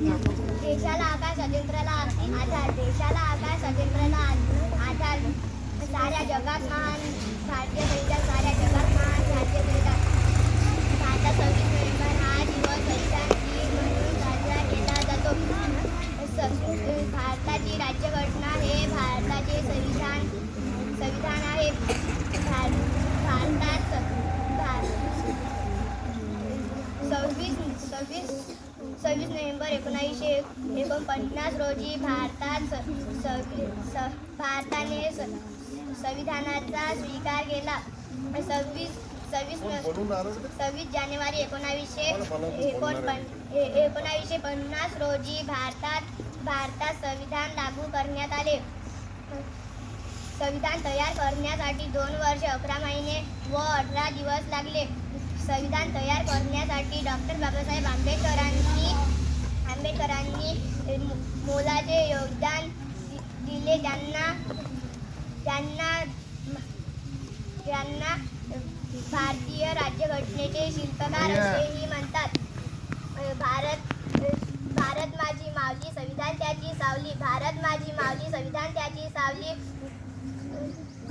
देशाला आकाश स्वातंत्र्याला आधार देशाला आकाश स्वातंत्र्याला आधार साऱ्या जगात महान भारतीय संहिता साऱ्या जगात महान भारतीय संहिता भारतात सव्वीस नोव्हेंबर हा दिवस संहिता दिन म्हणून साजरा केला जातो. भारताची राज्यघटना हे भारताचे संविधान संविधान आहे. भार- भारतात स- भार- सव्वीस सव्वीस सव्वीस नोव्हेंबर एकोणावीसशे एकोणपन्नास रोजी भारतात स- भारताने संविधानाचा स्वीकार केला. सव्वीस सव्वीस सव्वीस जानेवारी एकोणावीसशे एकोणपन एकोणावीसशे पन्नास रोजी भारतात भारतात संविधान लागू करण्यात आले. संविधान तयार करण्यासाठी दोन वर्ष अकरा महिने व अठरा दिवस लागले. संविधान तयार करण्यासाठी डॉक्टर बाबासाहेब आंबेडकरांनी आंबेडकरांनी मोलाचे योगदान दिले. त्यांना त्यांना त्यांना भारतीय राज्यघटनेचे शिल्पकार असेही म्हणतात. भारत भारत माझी मावली संविधान त्याची सावली. भारत माझी मावली संविधान त्याची सावली.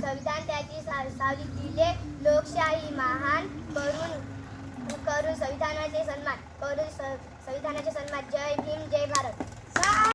संविधान त्याची सावली. दिले लोकशाही महान करून संविधानाचे सन्मान. संविधानाचे सन्मान. जय भीम जय भारत.